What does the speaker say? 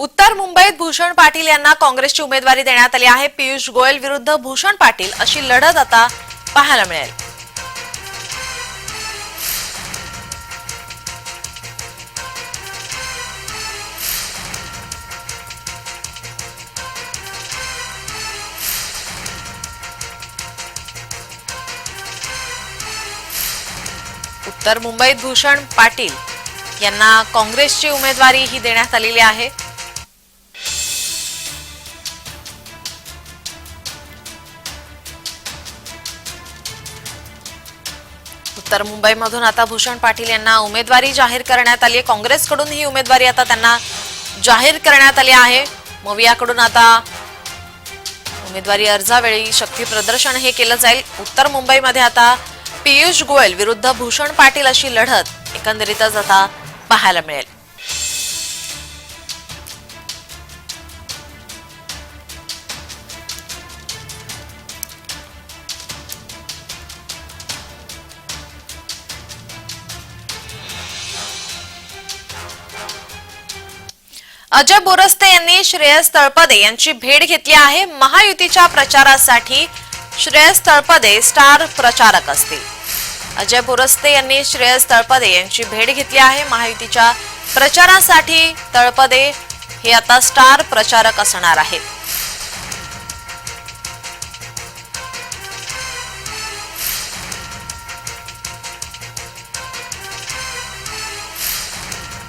उत्तर मुंबईत भूषण पाटील यांना काँग्रेसची उमेदवारी देण्यात आली आहे. पियुष गोयल विरुद्ध भूषण पाटील अशी लढत आता पाहायला मिळेल. उत्तर मुंबईत भूषण पाटील यांना काँग्रेसची उमेदवारी ही देण्यात आलेली आहे. उत्तर मुंबईमधून आता भूषण पाटील यांना उमेदवारी जाहीर करण्यात आली आहे. काँग्रेसकडून ही उमेदवारी आता त्यांना जाहीर करण्यात आली आहे. मवियाकडून आता उमेदवारी अर्जावेळी शक्ती प्रदर्शन हे केलं जाईल. उत्तर मुंबईमध्ये आता पियुष गोयल विरुद्ध भूषण पाटील अशी लढत एकंदरीतच आता पाहायला मिळेल. अजय बोरस्ते यांनी श्रेयस तळपदे यांची भेट घेतली आहे. महायुतीच्या प्रचारासाठी श्रेयस तळपदे स्टार प्रचारक असतील. अजय बोरस्ते यांनी श्रेयस तळपदे यांची भेट घेतली आहे. महायुतीच्या प्रचारासाठी तळपदे हे आता स्टार प्रचारक असणार आहेत.